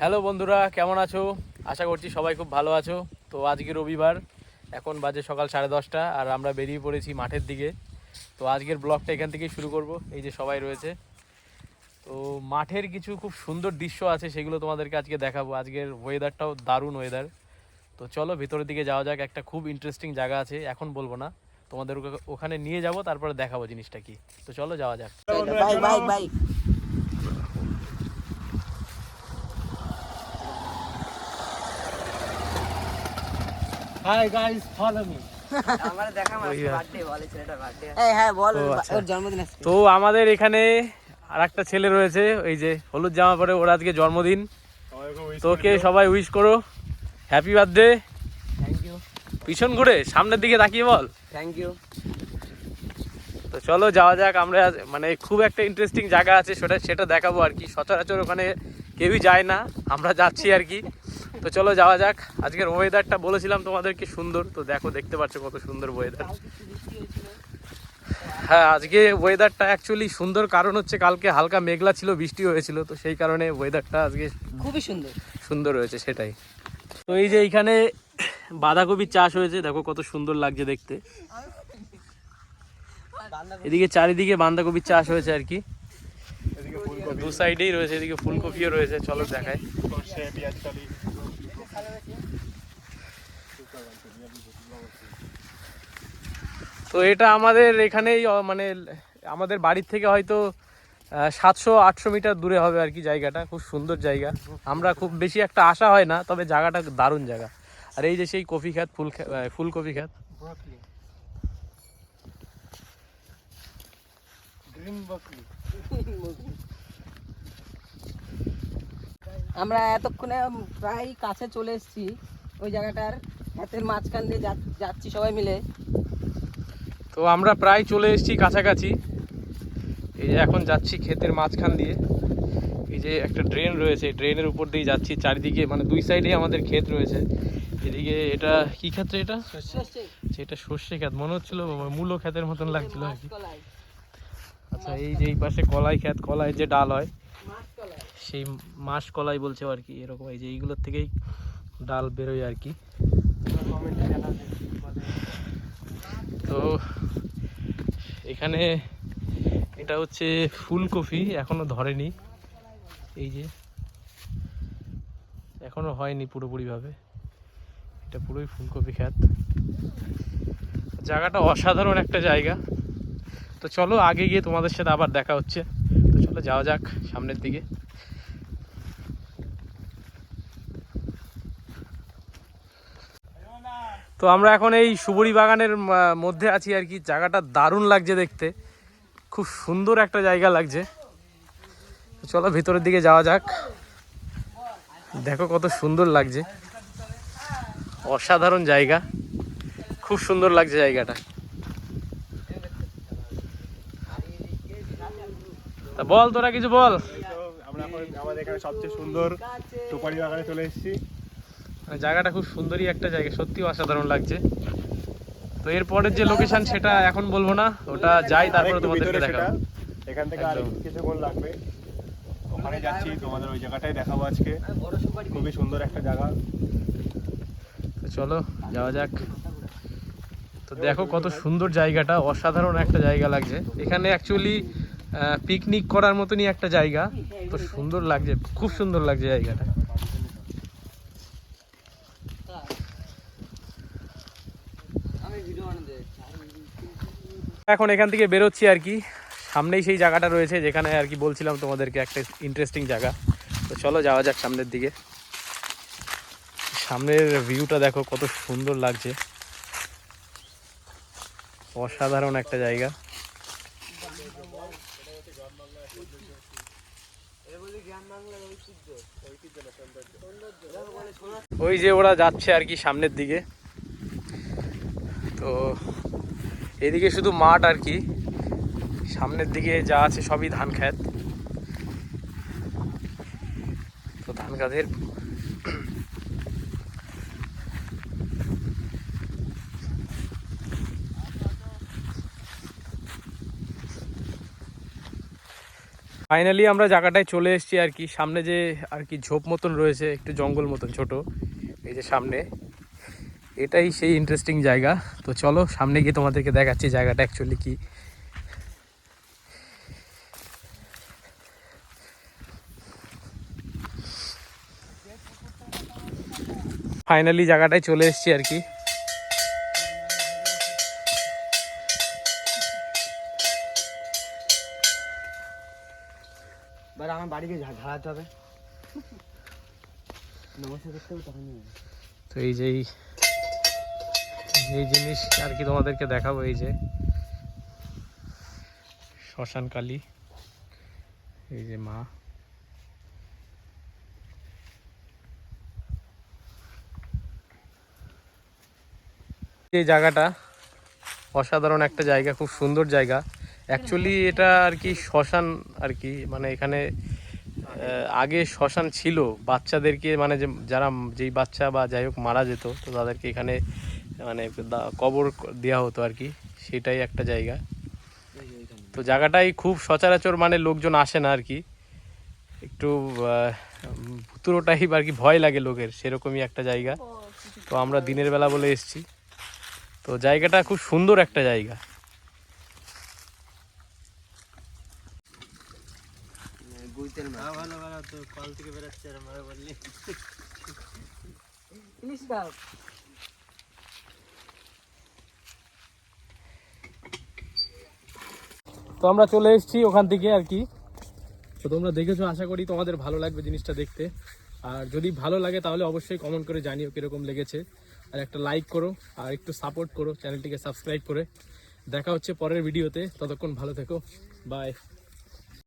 Hello বন্ধুরা, কেমন আছো? আশা করছি সবাই খুব ভালো আছো। তো আজকে রবিবার, এখন বাজে সকাল সাড়ে দশটা, আর আমরা বেরিয়ে পড়েছি মাঠের দিকে। তো আজকের ব্লগটা এখান থেকেই শুরু করব, এই যে সবাই রয়েছে। তো মাঠের কিছু খুব সুন্দর দৃশ্য আছে, সেগুলো তোমাদেরকে আজকে দেখাবো। আজকের ওয়েদারটাও দারুণ ওয়েদার তো চলো, ভেতরের দিকে যাওয়া যাক, একটা খুব ইন্টারেস্টিং জায়গা আছে, এখন বলব না। তোমাদের ওখানে নিয়ে যাব, তারপরে দেখাবো জিনিসটা কি। তো চলো, যাওয়া যাক হাই গাইস ফলো মি আমার দেখা মাস ওই, হ্যাঁ। বার্থডে বলে ছেলেটার বার্থডে এই হ্যাঁ বল ও, ওর- আচ্ছা। ওর জন্মদিন আসছে তো আমাদের এখানে আর একটা ছেলে রয়েছে ওই যে হলুদ জামা পরে ওর আজকে জন্মদিন। তোকে সবাই উইশ করো। হ্যাপি বার্থডে থ্যাংক ইউ পিছন ঘুরে সামনের দিকে তাকিয়ে বল। থ্যাংক ইউ তো চলো যাওয়া যাক আমরা মানে খুব একটা ইন্টারেস্টিং জায়গা আছে সেটা সেটা দেখাবো আর কি। সচরাচর ওখানে কেউই যায় না আমরা যাচ্ছি আর কি। তো চলো যাওয়া যাক। আজকের ওয়েদারটা বলেছিলাম তোমাদেরকে সুন্দর। তো দেখো দেখতে পাচ্ছ কত সুন্দর ওয়েদার হ্যাঁ আজকে ওয়েদারটা অ্যাকচুয়ালি সুন্দর। কারণ হচ্ছে কালকে হালকা মেঘলা ছিল বৃষ্টি হয়েছিল। তো সেই কারণে ওয়েদারটা আজকে খুবই সুন্দর। সুন্দর হয়েছে সেটাই। তো এই যে এইখানে বাঁধাকপির চাষ হয়েছে। দেখো কত সুন্দর লাগছে দেখতে। এদিকে চারিদিকে বাঁধাকপির চাষ হয়েছে আর কি। দু সাইডেই রয়েছে এদিকে ফুলকপিও রয়েছে। চলো দেখায় তো এটা আমাদের এখানেই মানে আমাদের বাড়ির থেকে হয়তো সাতশো আটশো মিটার দূরে হবে আর কি জায়গাটা। খুব সুন্দর জায়গা। আমরা খুব বেশি একটা আশা হয় না তবে জায়গাটা দারুণ জায়গা। আর এই যে সেই কফি খ্যাত ফুল ফুলকপি খ্যাত ব্রকলি গ্রিন আমরা এতক্ষণে প্রায় কাছে চলে এসেছি ওই জায়গাটার হাতের মাঝখান দিয়ে যাচ্ছি সবাই মিলে। তো আমরা প্রায় চলে এসেছি কাছাকাছি। এই যে এখন যাচ্ছি ক্ষেতের মাঝখান দিয়ে। এই যে একটা ড্রেন রয়েছে ড্রেনের উপর দিয়ে যাচ্ছি চারিদিকে মানে দুই সাইডে আমাদের ক্ষেত রয়েছে। এদিকে এটা কি ক্ষেত্র এটা? আচ্ছা, এটা সর্ষে ক্ষেত। মনে হচ্ছিল মূলো ক্ষেতের মতন লাগছিল আর কি। আচ্ছা এই যে এই পাশে কলাই ক্ষেত কলাই যে ডাল হয় সেই মাস কলাই বলছে আর কি, এরকম এই যে এইগুলোর থেকেই ডাল বেরোয় আর কি। তো এখানে এটা হচ্ছে ফুলকপি, এখনও ধরেনি। এই যে, এখনও হয়নি পুরোপুরিভাবে। এটা পুরোই ফুলকপি খ্যাত জায়গাটা অসাধারণ একটা জায়গা। তো চলো আগে গিয়ে তোমাদের সাথে আবার দেখা হচ্ছে। তো চলো যাওয়া যাক সামনের দিকে। তো আমরা এখন এই সুবরি বাগানের মধ্যে আছি আর কি। জায়গাটা দারুণ লাগছে দেখতে। খুব সুন্দর একটা জায়গা লাগছে। চলো ভেতরের দিকে যাওয়া যাক। দেখো কত সুন্দর লাগছে। অসাধারণ জায়গা। খুব সুন্দর লাগছে জায়গাটা। তা বল, তোরা কিছু বল। আমরা আমাদের এখানে সবচেয়ে সুন্দর সুপারি বাগানে চলে এসেছি। মানে জায়গাটা খুব সুন্দরই একটা জায়গা সত্যি অসাধারণ লাগছে। তো এরপরের যে লোকেশন সেটা এখন বলব না ওটা যাই তারপরে তোমাদেরকে দেখাবো। এখান থেকে আর। কিছুক্ষণ লাগবে। ওখানে যাচ্ছি তোমাদের ওই জায়গাটাই দেখাবো আজকে। খুবই সুন্দর একটা জায়গা। তো চলো যাওয়া যাক। তো দেখো কত সুন্দর জায়গাটা অসাধারণ একটা জায়গা লাগছে। এখানে অ্যাকচুয়ালি পিকনিক করার মতনই একটা জায়গা। তো সুন্দর লাগছে খুব সুন্দর লাগছে জায়গাটা। এখন এখান থেকে বেরোচ্ছি আর কি। সামনেই সেই জায়গাটা রয়েছে যেখানে আর কি বলছিলাম তোমাদেরকে একটা ইন্টারেস্টিং জায়গা। তো চলো যাওয়া যাক সামনের দিকে। সামনের ভিউটা দেখো কত সুন্দর লাগছে। অসাধারণ একটা জায়গা। ওই যে ওরা যাচ্ছে আর কি সামনের দিকে। তো এদিকে শুধু মাঠ আর কি। সামনের দিকে যা আছে সবই ধান ক্ষেত। তো ধান গাছের ফাইনালি আমরা জায়গাটায় চলে এসেছি আর কি। সামনে যে আর কি ঝোপ মতন রয়েছে, একটু জঙ্গল মতন ছোট। এই যে সামনে। এটাই সেই ইন্টারেস্টিং জায়গা। তো চলো সামনে গিয়ে তোমাদেরকে দেখাচ্ছি জায়গাটা অ্যাকচুয়ালি কি। ফাইনালি জায়গাটায় চলে এসেছি আর কি। এবার আমার বাড়িকে ঝা- ঝাড়াতে হবে। নমস্কার করতে হবে তখনই তো এই যে এই- জিনিস আর কি তোমাদেরকে দেখাবো, এই যে। শ্মশান কালী, এই যে মা। এই জায়গাটা অসাধারণ একটা জায়গা, খুব সুন্দর জায়গা। অ্যাকচুয়ালি এটা আর কি শ্মশান আর কি মানে এখানে আগে শ্মশান ছিল। বাচ্চাদেরকে মানে যে, যারা, যেই বাচ্চা বা যাই হোক মারা যেত, তো তাদেরকে এখানে মানে কবর দেওয়া হতো আর কি সেটাই একটা জায়গা। তো জায়গাটাই খুব সচরাচর মানে লোকজন আসে না আর কি। একটু উম, ভুতুরোটাই আর কি ভয় লাগে লোকের সেরকমই একটা জায়গা। তো আমরা দিনের বেলা বলে এসছি। তো জায়গাটা খুব সুন্দর একটা জায়গা। ভালো ভালো তো গুইতের মাছ ইলিশ তো আমরা চলে এসেছি ওখান থেকে আর কি। তো তোমরা দেখেছ, আশা করি তোমাদের ভালো লাগবে জিনিসটা দেখতে। আর যদি ভালো লাগে তাহলে অবশ্যই কমেন্ট করে জানিও কীরকম লেগেছে। আর একটা লাইক করো, আর একটু সাপোর্ট করো চ্যানেলটিকে সাবস্ক্রাইব করে। দেখা হচ্ছে পরের ভিডিওতে ততক্ষণ ভালো থেকো বাই